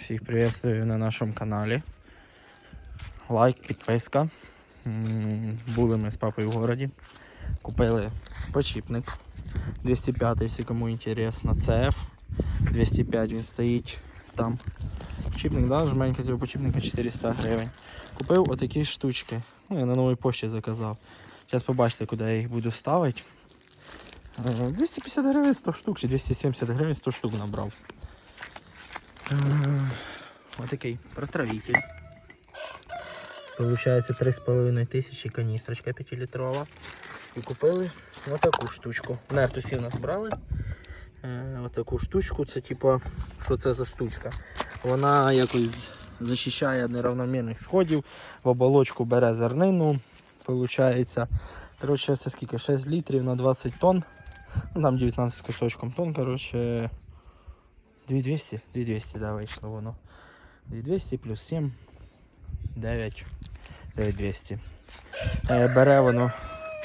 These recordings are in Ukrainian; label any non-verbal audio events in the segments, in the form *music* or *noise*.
Всіх приветствую на нашому каналі. Лайк, підписка. Були ми з папою в городі. Купили почіпник 205, якщо кому інтересно. CF 205 він стоїть там. Почіпник, да? жменька цього почіпника 400 гривень. Купив отакі штучки. Ну, я на новій пошті заказав. Зараз побачите, куди я їх буду ставити. Е, 250 гривень 100 штук чи 270 гривень 100 штук набрав. Отакий протравитель. Получається 3,5 тисячі каністрочка 5-літрова. І купили отаку штучку. Нертусі нас брали. Е, отаку штучку. Це типа, що це за штучка? Вона якось захищає неравномірних сходів, в оболочку бере зернину. Получається. Коротше, це скільки? 6 літрів на 20 тонн. Там 19 з кусочком тонн, коротше. 2200, 2200, да, вийшло воно. 2200 плюс 7, 9, 9200. Е, бере воно.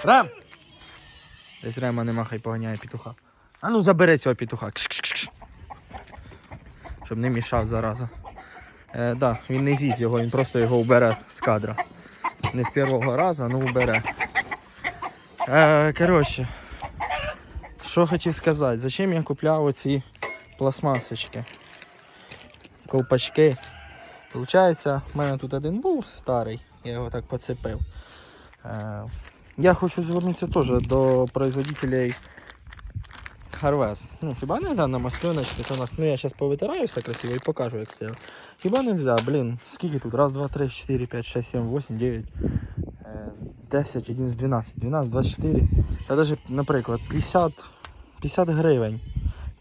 Рем! Десь рема нема, хай поганяє петуха. А ну забери цього петуха. Щоб не мішав зараза. Е, да, він не з'їсть його, він просто його убере з кадра. Не з першого разу, ну убере. Е, коротше, що хотів сказати, зачем я купляв оці пластмасочки, колпачки. Получається, в мене тут один був старий, я його так поцепив. Е, я хочу звернутися теж до производителей Harvest. Ну, хіба не можна на масльоночки, це у нас, ну я зараз повитираю все красиво і покажу, як стояло. Хіба не можна, блін, скільки тут? Раз, два, три, чотири, п'ять, шесть, сім, вісім, дев'ять, е, 10, 11, 12, 12, 24. Та навіть, наприклад, 50, 50 гривень.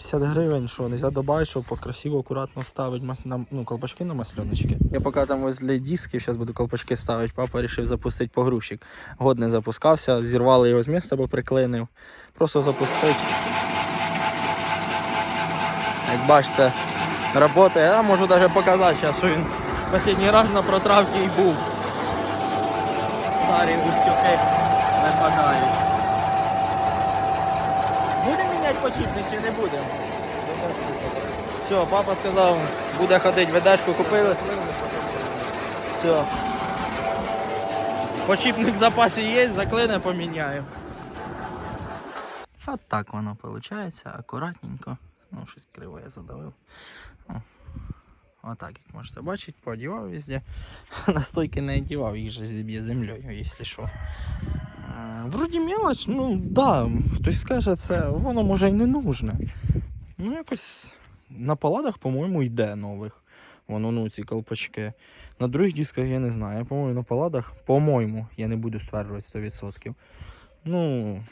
50 гривень, що нельзя добавить, щоб красиво, акуратно ставити мас... на, ну, колпачки на масленочки. Я поки там возле дисків, зараз буду колпачки ставити, папа вирішив запустити погрузчик. Год не запускався, зірвали його з місця, бо приклинив. Просто запустити. Як бачите, працює. Я можу навіть показати що він останній раз на протравці і був. Старі устюки випадають. Будемо міняти чи не будемо? Все, папа сказав, буде ходити, ведешку купили. Все. Почіпник в запасі є, заклине поміняю. От так воно виходить, акуратненько. Ну, щось криво я задавив. Отак, як можете бачити, поодівав везде. *laughs* На стойки не одівав, їх же зіб'є землею, якщо що. Е, Вроді мелоч, ну да, хтось скаже, це воно може і не нужне. Ну якось на паладах, по-моєму, йде нових. Воно, ну, ці колпачки. На других дисках я не знаю. По-моєму, на паладах, по-моєму, я не буду стверджувати 100%. Ну,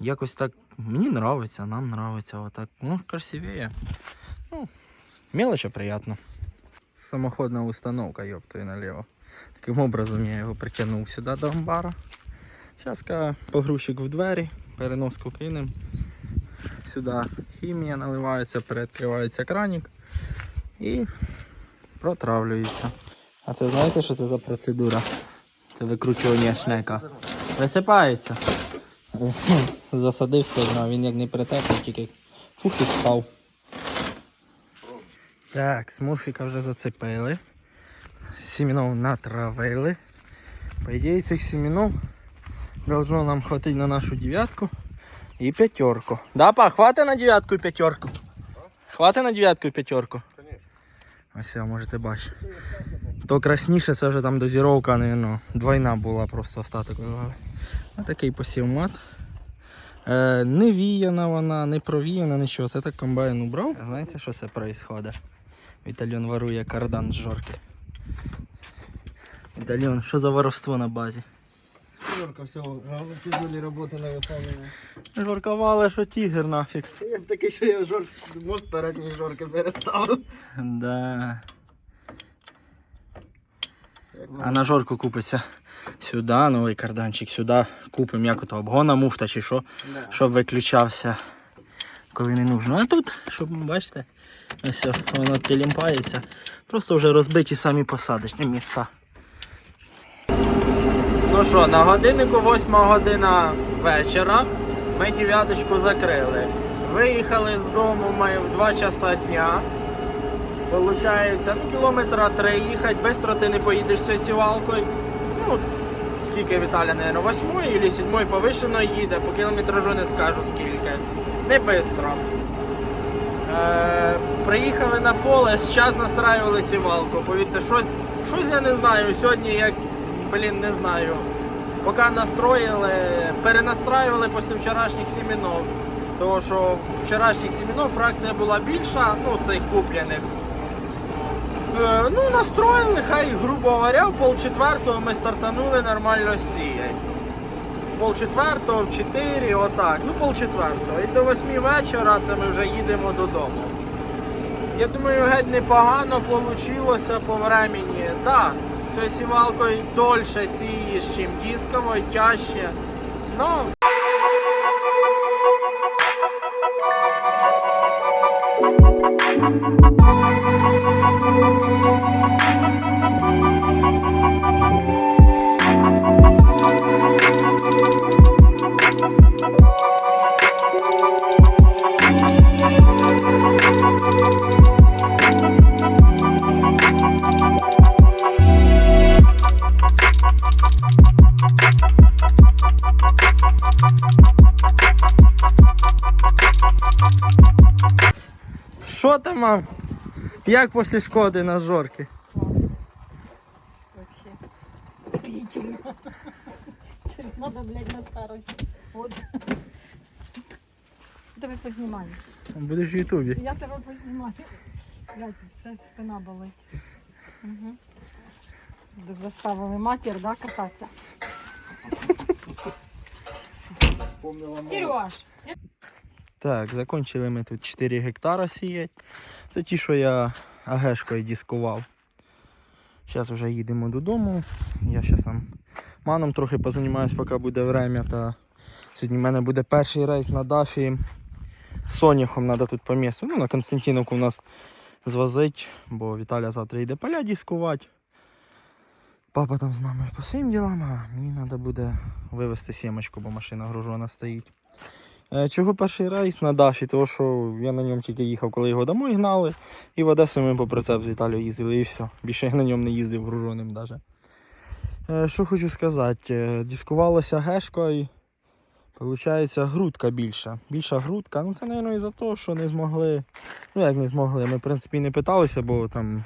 якось так мені нравиться, нам нравиться отак. Ну, красивее. Ну, мелочи приятно. Самоходна установка, ёпта, налево. Таким образом я його притягнув сюди до амбара. Зараз погрузчик в двері, переноску кинемо. Сюди хімія наливається, передкривається кранік і протравлюється. А це знаєте, що це за процедура? Це викручування шнека. Висипається. Засадив сильно, а він як не притекло, тільки фух і спав. Так, смурфіка вже зацепили. Сімінов натравили. По ідеї цих сімінов должно нам хватить на нашу дев'ятку і п'ятерку. Да, па, хватить на дев'ятку і п'ятерку? Хватить на дев'ятку і п'ятерку? Ось можете бачити. То красніше, це вже там дозіровка, ну, двойна була, просто остаток. Ось такий посів мат. Е, не віяна вона, не провіяна, нічого. Це так комбайн убрав. Знаєте, що це відбувається? Вітальон ворує кардан з жорки. Вітальон, що за воровство на базі? Жорка, все, тяжелі роботи не виконує. Жорка мала, що тігр нафіг. Я такий, що я жорк, мост передній жорки переставив. Да. А на жорку купиться сюди, новий карданчик, сюди купимо як ото обгона муфта чи що, щоб виключався, коли не нужно. А тут, щоб бачите, ось воно тілімпається. Просто вже розбиті самі посадочні міста. Ну що, на годиннику 8 година вечора. Ми дев'яточку закрили. Виїхали з дому ми в 2 часа дня. Получається, ну, кілометра три їхати, швидко ти не поїдеш цією сівалкою. Ну, скільки Віталя, мабуть, восьмої або сьомої повишено їде, по кілометражу не скажу скільки. Не швидко. Е, приїхали на поле, час настраювали сівалку. Повірте, щось, щось я не знаю. Сьогодні як, блін, не знаю. Поки настроїли, перенастраювали після вчорашніх сімінов. Тому що вчорашніх сімінов фракція була більша, ну цих куплених. Е, ну, настроїли, хай, грубо говоря, в полчетвертого ми стартанули нормально сіяти. Полчетвертого, в 4, отак. Ну, полчетвертого. І до 8 вечора це ми вже їдемо додому. Я думаю, геть непогано вийшло по времені. Да, цією сівалкою дольше сієш, чим дисковою, тяжче. Ну, Як після шкоди на жорки? Вообще. Охренительно. Це ж надо, блядь, на старость. От. Тебе познімаю. Будеш в Ютубі. Я тебе познімаю. Блядь, вся спина болить. Угу. Заставили матір, да, кататися. Сереж, Так, закончили ми тут 4 гектара сіять. Це ті, що я агешкою дискував. Зараз вже їдемо додому. Я зараз там маном трохи позанімаюсь, поки буде время. Та сьогодні в мене буде перший рейс на дафі. З Соняхом треба тут по місту. Ну, на Константиновку у нас звозить, бо Віталя завтра йде поля дискувати. Папа там з мамою по своїм ділам, а мені треба буде вивезти сімочку, бо машина гружена стоїть. Е, Чого перший рейс на Дафі? Тому що я на ньому тільки їхав, коли його домой гнали. І в Одесу ми по прицеп з Віталією їздили і все. Більше я на ньому не їздив груженим навіть. Е, Що хочу сказати, е, дискувалося гешкою. Получається грудка більша. Більша грудка. Ну це, мабуть, із-за того, що не змогли. Ну як не змогли. Ми, в принципі, не питалися, бо там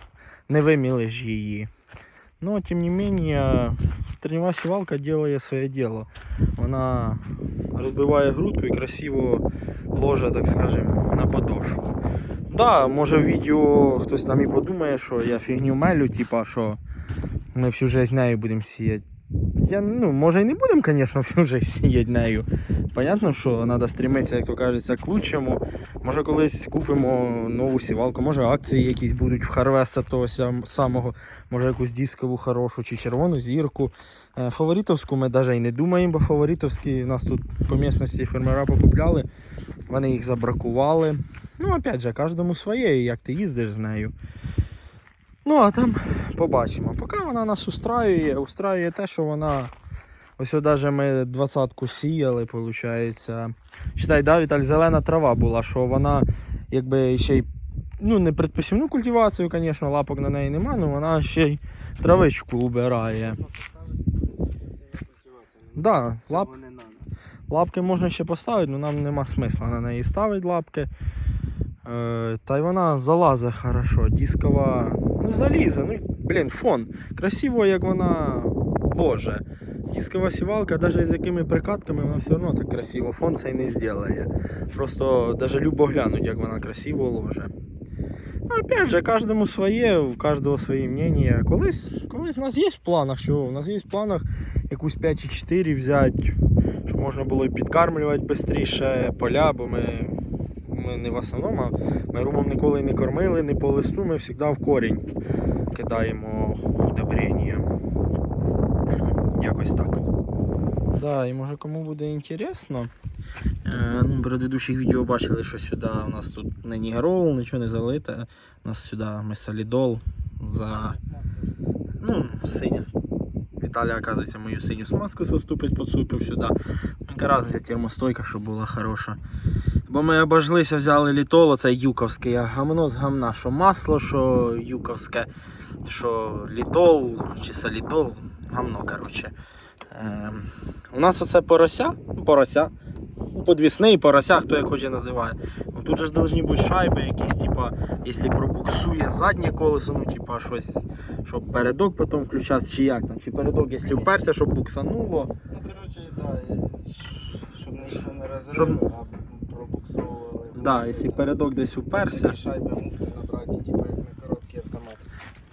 не виміли ж її. Но, тем не менее, стрельна сівалка делає своє діло. Вона розбиває грудку і красиво ложе, так скажемо, на подошву. Да, може в відео хтось там і подумає, що я фігню мелю, типа, що ми всю жизнь нею будемо сіяти. Я, ну, може і не будемо, звісно, всю жизнь сіяти нею. Понятно, що треба стремитися, як то кажеться, к лучшому. Може колись купимо нову сівалку, може акції якісь будуть в Харвеса того самого, може якусь дискову хорошу чи червону зірку. Е, Фаворитовську ми навіть і не думаємо, бо фаворитовські в нас тут по місцевості фермера покупляли, вони їх забракували. Ну, опять же, кожному своє, як ти їздиш з нею. Ну, а там побачимо. Поки вона нас устраює, устраює те, що вона. Ось навіть ми двадцятку сіяли, виходить. Читай, да, Віталь, зелена трава була, що вона якби ще й ну, не предпосівну культивацію, звісно, лапок на неї немає, але вона ще й травичку убирає. Да, лап, лапки можна ще поставити, але нам нема смисла на неї ставити лапки. Е, та й вона залазить хорошо, дискова. Ну залізе, ну блін, фон. Красиво, як вона ложе. Дискова сівалка, навіть з якими прикатками, вона все одно так красиво. Фон цей не зробить. Просто навіть любо глянуть, як вона красиво ложе. Опять же, кожному своє, у кожного своє мнення. Колись, колись у нас є в планах, що у нас є в планах якусь 5,4 взяти, щоб можна було і підкармлювати швидше поля, бо ми, ми не в основному, а ми румом ніколи не кормили, не по листу, ми завжди в корінь кидаємо удобрення. Якось так. Да, і може кому буде інтересно. Е, ну, предыдущих відео бачили, що сюди у нас тут не нігерол, нічого не залите. У нас сюди ми солідол за. Ну, синя. Віталій, оказується, мою синю смазку соступить, поцупив сюди. Ну, Яка разниця термостойка, щоб була хороша. Бо ми обожглися, взяли літоло, це юковське, а гамно з гамна, що масло, що юковське, що літол, чи солітол, гамно, коротше. Ем, у нас оце порося, порося, подвісний порося, хто як хоче називає. Ну, тут же ж повинні бути шайби якісь, типа, якщо пробуксує заднє колесо, ну типа щось, щоб передок потім включався, чи як там, чи передок, якщо вперся, щоб буксануло. Ну, коротше, да, щоб нічого не розривало, Щоб- а пробуксовували. Да, якщо передок десь уперся. Шайби муфти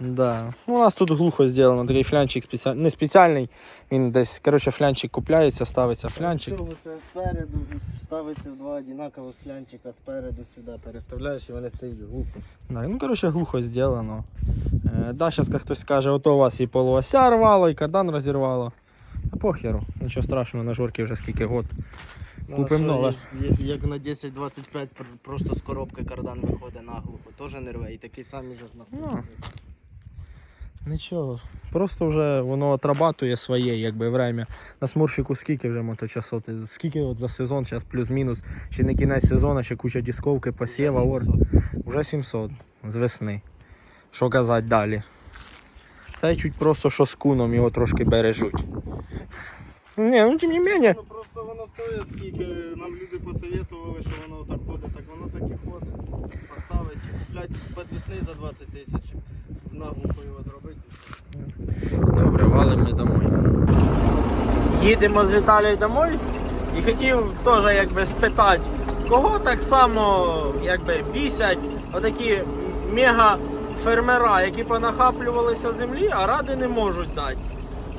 Да. Ну, у нас тут глухо зроблено, такий флянчик спеціальний. Не спеціальний, він десь, коротше, флянчик купляється, ставиться флянчик. Це спереду, ставиться два одинакових флянчика спереду сюди, переставляєш і вони стають глупо. Да, ну, коротше, глухо зроблено. Е, да, зараз хтось скаже, ото у вас і полуося рвало, і кардан розірвало. А похеру, нічого страшного, на жорки вже скільки год. Купимо Ну, що, нове. Як на 10-25 просто з коробки кардан виходить наглухо, теж не рве. І такий самий же на Ну. Нічого, просто вже воно отрабатує своє, якби время. На смурфіку скільки вже моточасов? Ти- Скільки от за сезон, зараз плюс-мінус, ще не кінець сезону, ще куча дисковки, посєва, ор. Уже 700 з весни. Що казати далі? Це чуть просто що з куном його трошки бережуть. Ні, ну тим не менше. Ну просто воно стоїть скільки, нам люди посоветували, що воно так ходить, так воно так і ходить. Поставить, куплять підвісний за 20 тисяч, наглухо його зробити. Ми домой. Їдемо з Віталією домой і хотів теж якби спитати, кого так само якби бісять отакі мега-фермера, які понахаплювалися землі, а ради не можуть дати.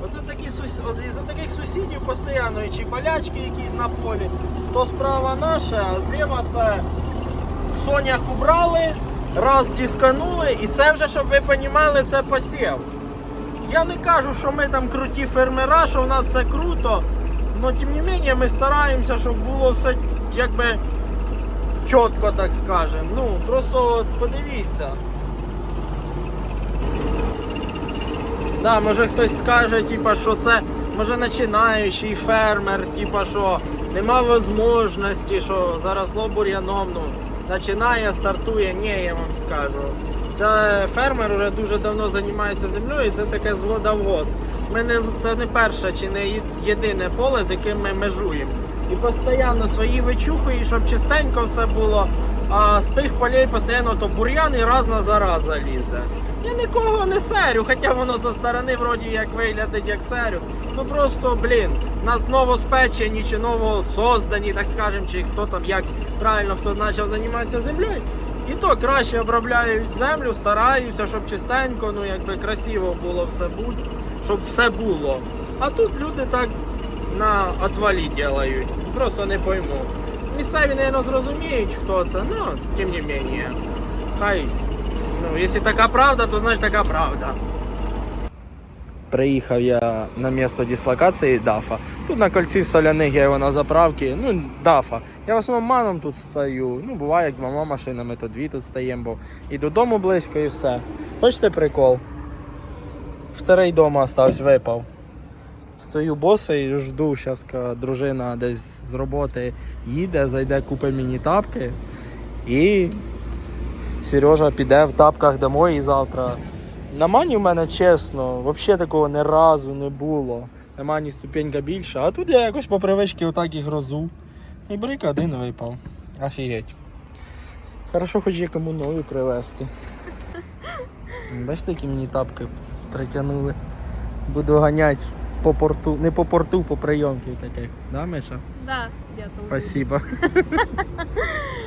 Оце такі сус... із-за таких сусідів постійно, чи болячки якісь на полі, то справа наша, а зліва це сонях убрали, раз дисканули, і це вже, щоб ви розуміли, це посів. Я не кажу, що ми там круті фермера, що в нас все круто. але тим не менше ми стараємося, щоб було все якби чітко, так скажемо. Ну, просто подивіться. Да, може хтось скаже, типа, що це може починаючий фермер, типа, що нема можливості, що заросло бур'яном. Ну, починає, стартує, ні, я вам скажу. Це фермер вже дуже давно займається землею, і це таке з года в год. Ми не, це не перше чи не єдине поле, з яким ми межуємо. І постійно свої вичухує, щоб чистенько все було. А з тих полей постійно то бур'ян і разна зараза лізе. Я нікого не серю, хоча воно зі сторони вроді як виглядить як серю. Ну просто, блін, нас новоспечені чи новосоздані, так скажемо, чи хто там, як правильно хто почав займатися землею. І то краще обробляють землю, стараються, щоб чистенько, ну якби красиво було все будь, щоб все було. А тут люди так на отвалі ділають. Просто не пойму. Місцеві, мабуть, зрозуміють, хто це, ну, тим не менше. Хай. Ну, якщо така правда, то значить така правда. Приїхав я на місто дислокації ДАФа. Тут на кольці в соляних я його на заправці. Ну, ДАФа. Я в основному маном тут стою. Ну, буває, як двома машинами, то дві тут стаємо, бо і додому близько, і все. Бачите прикол? Вторий дома остався, випав. Стою босий, жду, зараз дружина десь з роботи їде, зайде, купить мені тапки. І Сережа піде в тапках домой і завтра. На мані в мене чесно, взагалі такого ні разу не було. На мані ступенька більша, а тут я якось по привичці отак і грозу. І брик один випав. Офігеть. Хорошо, хоч є кому нові привезти. Бачите, які мені тапки притягнули. Буду ганяти по порту, не по порту, по прийомки таких. Да, Миша? Да, где-то. Спасибо. *laughs*